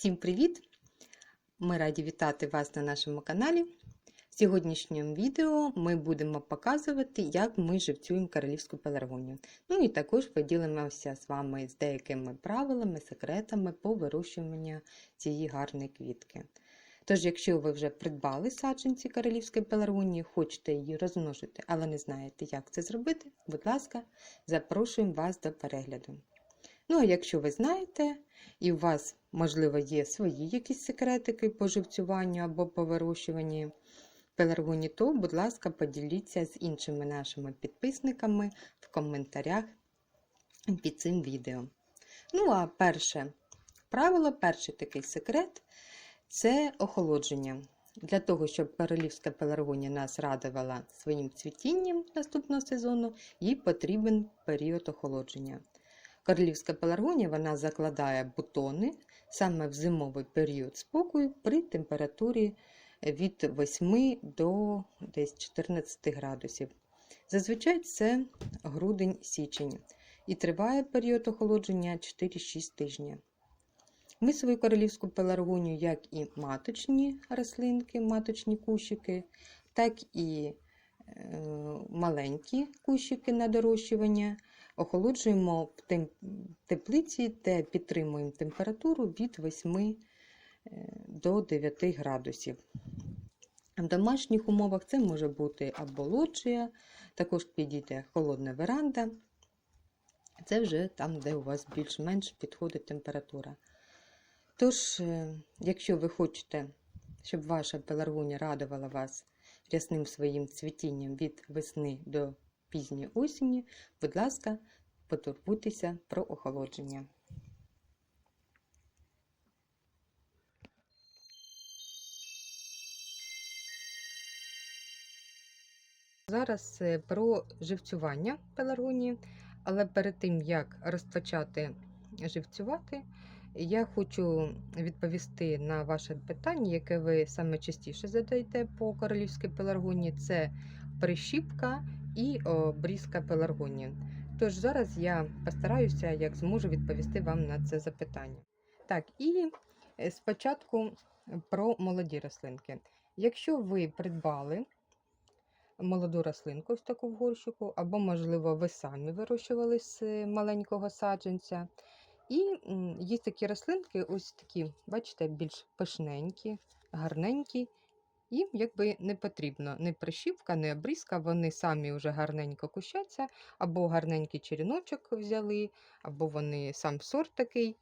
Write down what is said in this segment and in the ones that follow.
Всім привіт! Ми раді вітати вас на нашому каналі. В сьогоднішньому відео ми будемо показувати, як ми живцюємо королівську пеларгонію. Ну і також поділимося з вами з деякими правилами, секретами по вирощуванню цієї гарної квітки. Тож, якщо ви вже придбали саджанці королівської пеларгонії, хочете її розмножити, але не знаєте, як це зробити, будь ласка, запрошуємо вас до перегляду. Ну, а якщо ви знаєте, і у вас, можливо, є свої якісь секретики по живцюванню або по вирощуванню пеларгоні, то, будь ласка, поділіться з іншими нашими підписниками в коментарях під цим відео. Ну, а перше правило, перший такий секрет це охолодження. Для того, щоб королівська пеларгонія нас радувала своїм цвітінням наступного сезону, їй потрібен період охолодження. Королівська пеларгонія вона закладає бутони саме в зимовий період спокою при температурі від 8 до десь 14 градусів. Зазвичай це грудень-січень і триває період охолодження 4-6 тижнів. Ми свою королівську пеларгонію, як і маточні рослинки, маточні кущики, так і е, маленькі кущики на дорощування охолоджуємо в теплиці та підтримуємо температуру від 8 до 9 градусів. В домашніх умовах це може бути або лоджія, також підійде холодна веранда. Це вже там, де у вас більш-менш підходить температура. Тож, якщо ви хочете, щоб ваша пеларгонія радувала вас рясним своїм цвітінням від весни до пізньої осені, будь ласка, потурбуйтеся про охолодження. Зараз е, про живцювання пеларгонії, але перед тим, як розпочати живцювати, я хочу відповісти на ваше питання, яке ви саме частіше задаєте по королівській пеларгонії. Це прищіпка і обрізка пеларгонії. Тож зараз я постараюся, як зможу, відповісти вам на це запитання. Так, і е, спочатку про молоді рослинки. Якщо ви придбали молоду рослинку ось таку в горщику, або, можливо, ви самі вирощували з маленького саджанця. І є такі рослинки, ось такі, бачите, більш пишненькі, гарненькі. Їм якби не потрібно ні прищіпка, ні обрізка, вони самі вже гарненько кущаться, або гарненький черіночок взяли, або вони сам сорт такий.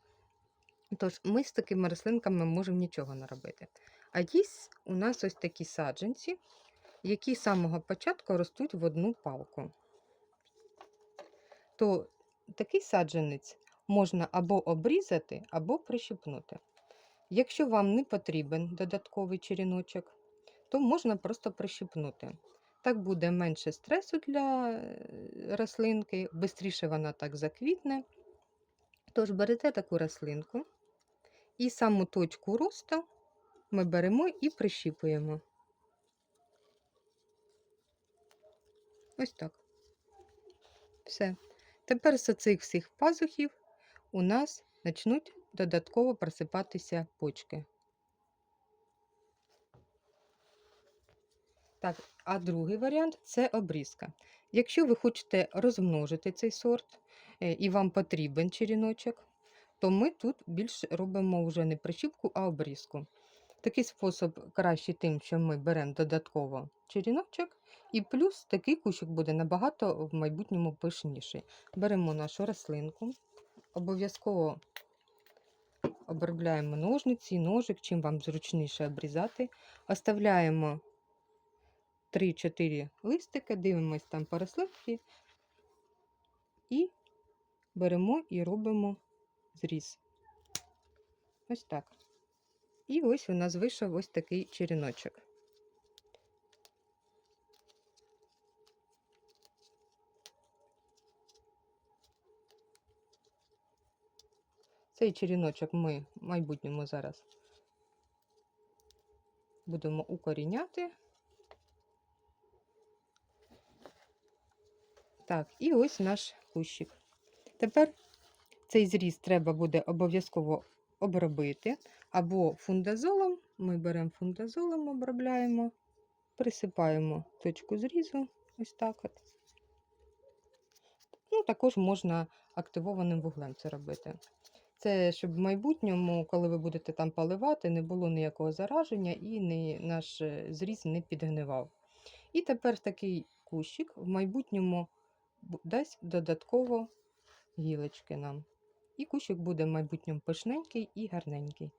Тож ми з такими рослинками можемо нічого не робити. А є у нас ось такі саджанці, які з самого початку ростуть в одну палку. То такий саджанець можна або обрізати, або прищипнути. Якщо вам не потрібен додатковий черіночок, то можна просто прищипнути. Так буде менше стресу для е, рослинки, швидше вона так заквітне. Тож берете таку рослинку і саму точку росту ми беремо і прищіпуємо. Ось так. Все. Тепер з цих всіх пазухів у нас почнуть додатково просипатися почки. Так, а другий варіант це обрізка. Якщо ви хочете розмножити цей сорт е, і вам потрібен черіночок, то ми тут більше робимо вже не прищіпку, а обрізку. Такий спосіб краще тим, що ми беремо додатково черіночок, і плюс такий кущик буде набагато в майбутньому пишніший. Беремо нашу рослинку, обов'язково обробляємо ножниці, ножик, чим вам зручніше обрізати, оставляємо 3-4 листики, дивимось там по рослинки і беремо і робимо зріз. Ось так. І ось у нас вийшов ось такий черіночок. Цей черіночок ми в майбутньому зараз будемо укоріняти. Так, і ось наш кущик. Тепер цей зріз треба буде обов'язково обробити, Або фундазолом, ми беремо фундазолом, обробляємо, присипаємо точку зрізу, ось так от. Ну, також можна активованим вуглем це робити. Це щоб в майбутньому, коли ви будете там поливати, не було ніякого зараження і не, наш е, зріз не підгнивав. І тепер такий кущик в майбутньому бу- дасть додатково гілочки нам. І кущик буде в майбутньому пишненький і гарненький.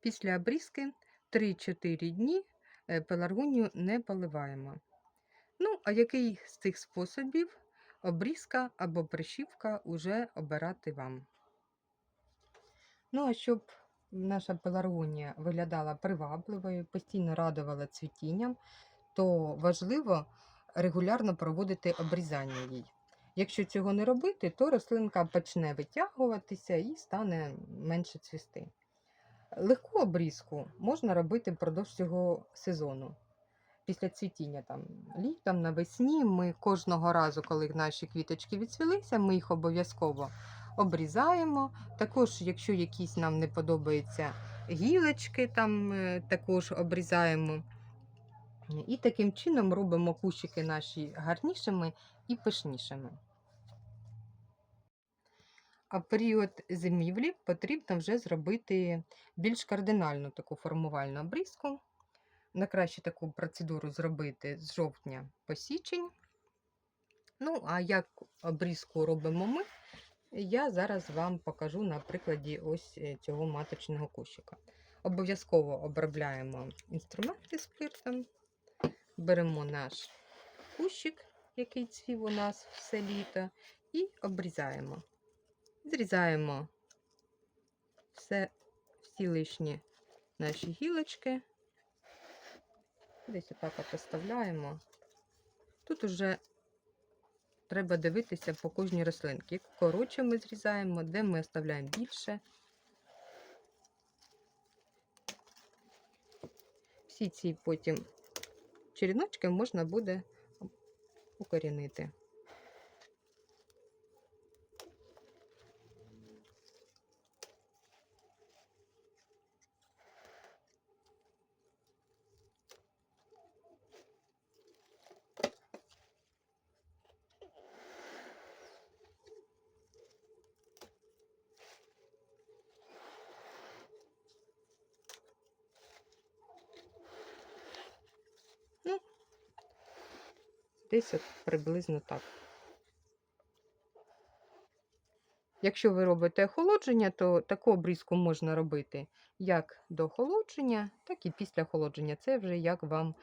Після обрізки 3-4 дні е, пеларгонію не поливаємо. Ну, а який з цих способів обрізка або прищіпка уже обирати вам. Ну, а щоб наша пеларгонія виглядала привабливою, постійно радувала цвітінням, то важливо регулярно проводити обрізання їй. Якщо цього не робити, то рослинка почне витягуватися і стане менше цвісти. Легку обрізку можна робити впродовж цього сезону. Після цвітіння там літом, навесні ми кожного разу, коли наші квіточки відцвілися, ми їх обов'язково обрізаємо. Також, якщо якісь нам не подобаються гілочки, там е, також обрізаємо. І таким чином робимо кущики наші гарнішими і пишнішими. А період зимівлі потрібно вже зробити більш кардинальну таку формувальну обрізку. На краще таку процедуру зробити з жовтня по січень. Ну, а як обрізку робимо ми, я зараз вам покажу на прикладі ось е, цього маточного кущика. Обов'язково обробляємо інструменти спиртом, беремо наш кущик, який цвів у нас все літо, і обрізаємо. Зрізаємо все, всі лишні наші гілочки. Десь отак от оставляємо. Тут уже треба дивитися по кожній рослинці. Коротше ми зрізаємо, де ми оставляємо більше. Всі ці потім черіночки можна буде укорінити. Десь от приблизно так. Якщо ви робите охолодження, то таку обрізку можна робити як до охолодження, так і після охолодження. Це вже як вам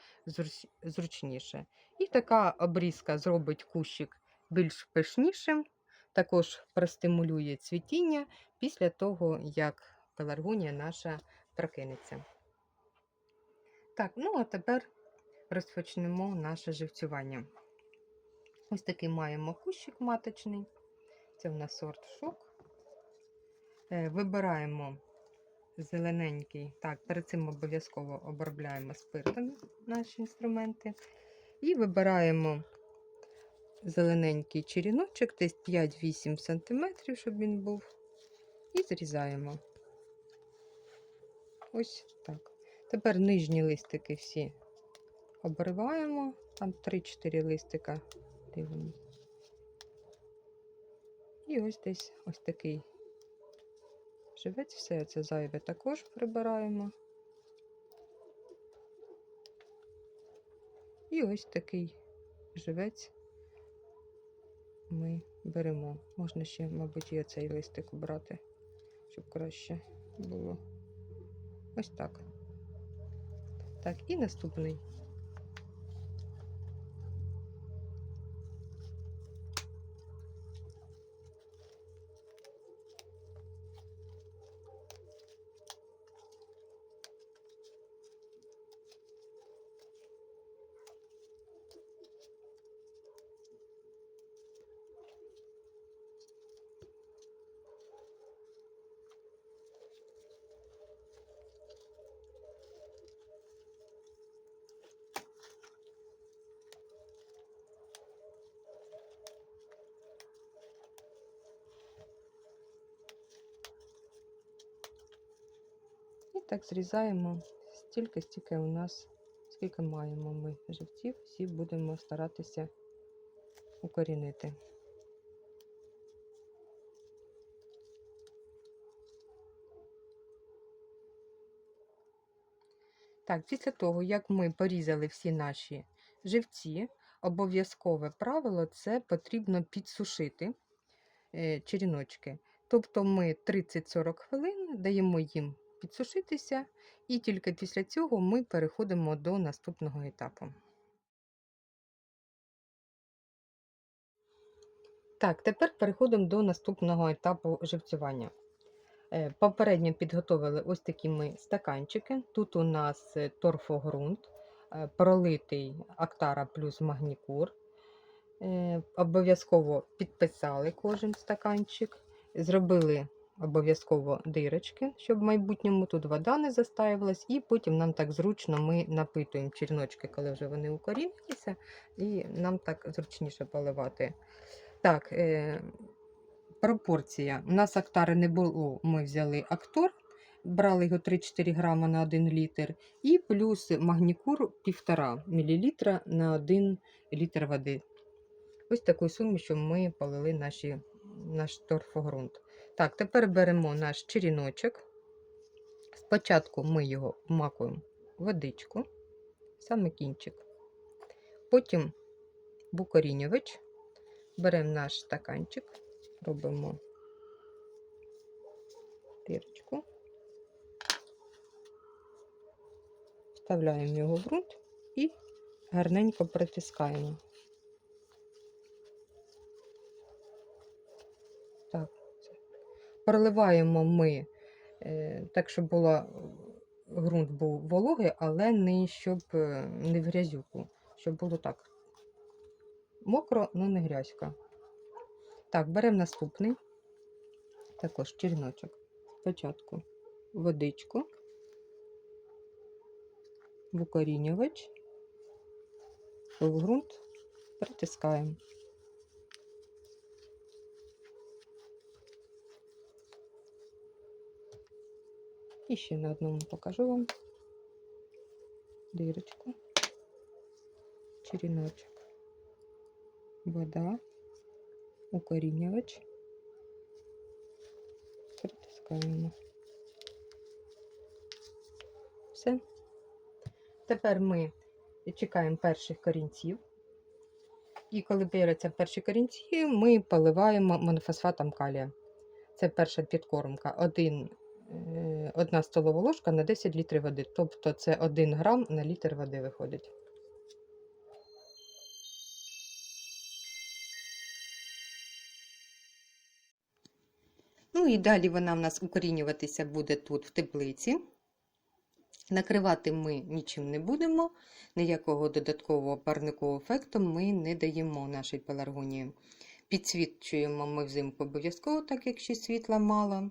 зручніше. І така обрізка зробить кущик більш пишнішим, також простимулює цвітіння після того, як пеларгонія наша прокинеться. Так, ну а тепер розпочнемо наше живцювання. Ось такий маємо кущик маточний. Це в нас сорт шок. Е, Вибираємо зелененький. Так, перед цим обов'язково обробляємо спиртом наші інструменти. І вибираємо зелененький черіночок, десь 5-8 см, щоб він був. І зрізаємо. Ось так. Тепер нижні листики всі обриваємо. Там 3-4 листика дивимося. І ось десь ось такий живець, все це зайве також прибираємо. І ось такий живець ми беремо. Можна ще, мабуть, і оцей листик обрати, щоб краще було. Ось так. Так, і наступний. Так зрізаємо стільки, стільки у нас, скільки маємо ми живців, всі будемо старатися укорінити. Так, після того, як ми порізали всі наші живці, обов'язкове правило це потрібно підсушити е, черіночки. Тобто ми 30-40 хвилин даємо їм підсушитися, і тільки після цього ми переходимо до наступного етапу. Так, тепер переходимо до наступного етапу живцювання. Е, Попередньо підготовили ось такі ми стаканчики. Тут у нас е, торфогрунт, е, пролитий Актара плюс магнікур. Обов'язково підписали кожен стаканчик, зробили обов'язково дирочки, щоб в майбутньому тут вода не застаювалась, і потім нам так зручно ми напитуємо черночки, коли вже вони укорінилися, і нам так зручніше поливати. Так, е, пропорція. У нас актари не було, ми взяли актор, брали його 3-4 грама на 1 літр, і плюс магнікур 1,5 мл на 1 літр води. Ось такою сумішю ми полили наші, наш торфогрунт. Так, тепер беремо наш черіночок. Спочатку ми його вмакуємо в водичку, саме кінчик. Потім в укорінювач. Беремо наш стаканчик, робимо дирочку, вставляємо його в ґрунт і гарненько притискаємо. Так, це. Проливаємо ми е, так, щоб була, ґрунт був вологий, але не щоб е, не в грязюку, щоб було так мокро, але не грязька. Так, беремо наступний, також черночок. Спочатку водичку, в укорінювач, в ґрунт притискаємо. І ще на одному покажу вам дирочку, черіночок вода, укорінювач. Притискаємо. Все. Тепер ми чекаємо перших корінців. І коли появляться перші корінці, ми поливаємо монофосфатом калія. Це перша підкормка. Один, е, одна столова ложка на 10 літрів води. Тобто це 1 грам на літр води виходить. Ну і далі вона в нас укорінюватися буде тут в теплиці. Накривати ми нічим не будемо, ніякого додаткового парникового ефекту ми не даємо нашій пеларгонії. Підсвічуємо ми взимку обов'язково, так як ще світла мало.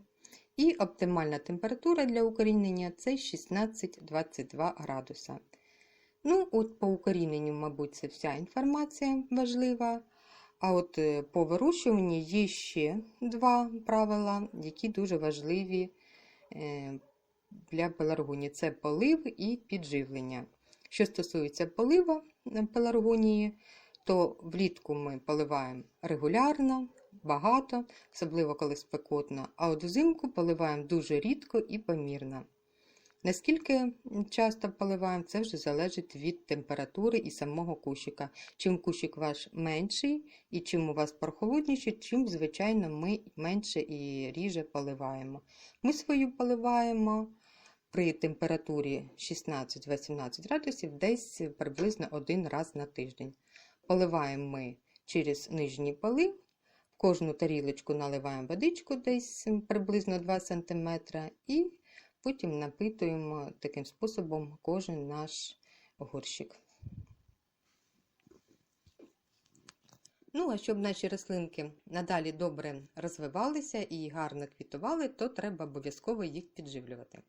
І оптимальна температура для укорінення це 16-22 градуса. Ну, от по укоріненню, мабуть, це вся інформація важлива. А от е, по вирощуванні є ще два правила, які дуже важливі е, для пеларгонії. Це полив і підживлення. Що стосується полива пеларгонії, то влітку ми поливаємо регулярно, багато, особливо коли спекотно, а от взимку поливаємо дуже рідко і помірно. Наскільки часто поливаємо, це вже залежить від температури і самого кущика. Чим кущик ваш менший і чим у вас прохолодніший, чим, звичайно, ми менше і ріже поливаємо. Ми свою поливаємо при температурі 16-18 градусів десь приблизно один раз на тиждень. Поливаємо ми через нижній полив. Кожну тарілочку наливаємо водичку десь приблизно 2 см і Потім напитуємо таким способом кожен наш горщик. Ну, а щоб наші рослинки надалі добре розвивалися і гарно квітували, то треба обов'язково їх підживлювати.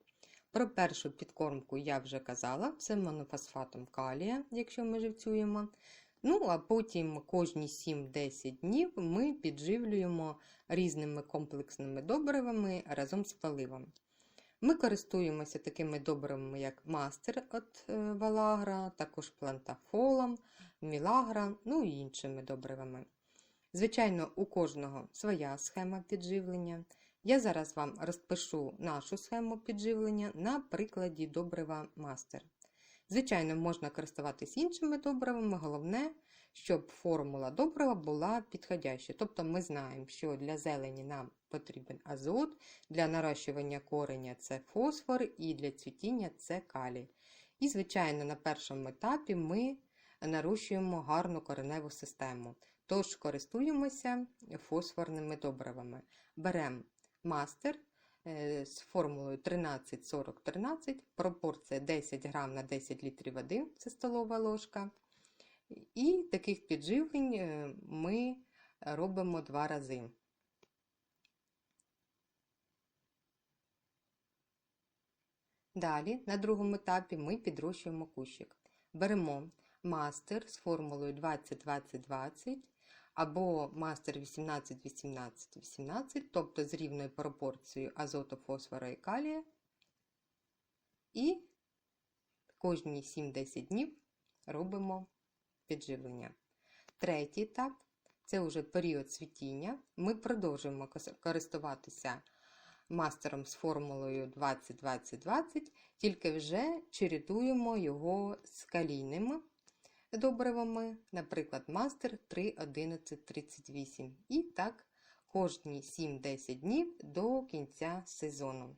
Про першу підкормку я вже казала, це монофосфатом калія, якщо ми живцюємо. Ну, а потім кожні 7-10 днів ми підживлюємо різними комплексними добривами разом з поливом. Ми користуємося такими добривами, як мастер від е, Валагра, також плантафолом, мілагра, ну і іншими добривами. Звичайно, у кожного своя схема підживлення. Я зараз вам розпишу нашу схему підживлення на прикладі добрива мастер. Звичайно, можна користуватись іншими добривами, головне, щоб формула добрива була підходяща. Тобто ми знаємо, що для зелені нам потрібен азот, для нарощування кореня це фосфор і для цвітіння це калій. І, звичайно, на першому етапі ми нарощуємо гарну кореневу систему. Тож користуємося фосфорними добривами. Беремо мастер з формулою 13-40-13, пропорція 10 грам на 10 літрів води, це столова ложка. І таких підживлень е, ми робимо два рази. Далі, на другому етапі, ми підрощуємо кущик. Беремо мастер з формулою 20-20-20 або мастер 18-18-18, тобто з рівною пропорцією азоту, фосфора і калія. І кожні 7-10 днів робимо підживлення. Третій етап це вже період цвітіння. Ми продовжуємо користуватися мастером з формулою 20-20-20, тільки вже чередуємо його з калійними добривами, наприклад, мастер 3.11.38. І так кожні 7-10 днів до кінця сезону.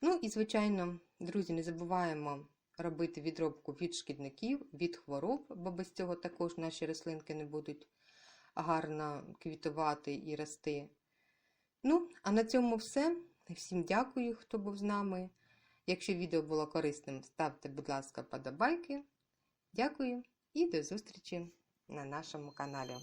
Ну і, звичайно, друзі, не забуваємо робити відробку від шкідників, від хвороб, бо без цього також наші рослинки не будуть гарно квітувати і рости. Ну, а на цьому все. Всім дякую, хто був з нами. Якщо відео було корисним, ставте, будь ласка, подобайки. Дякую і до зустрічі на нашому каналі.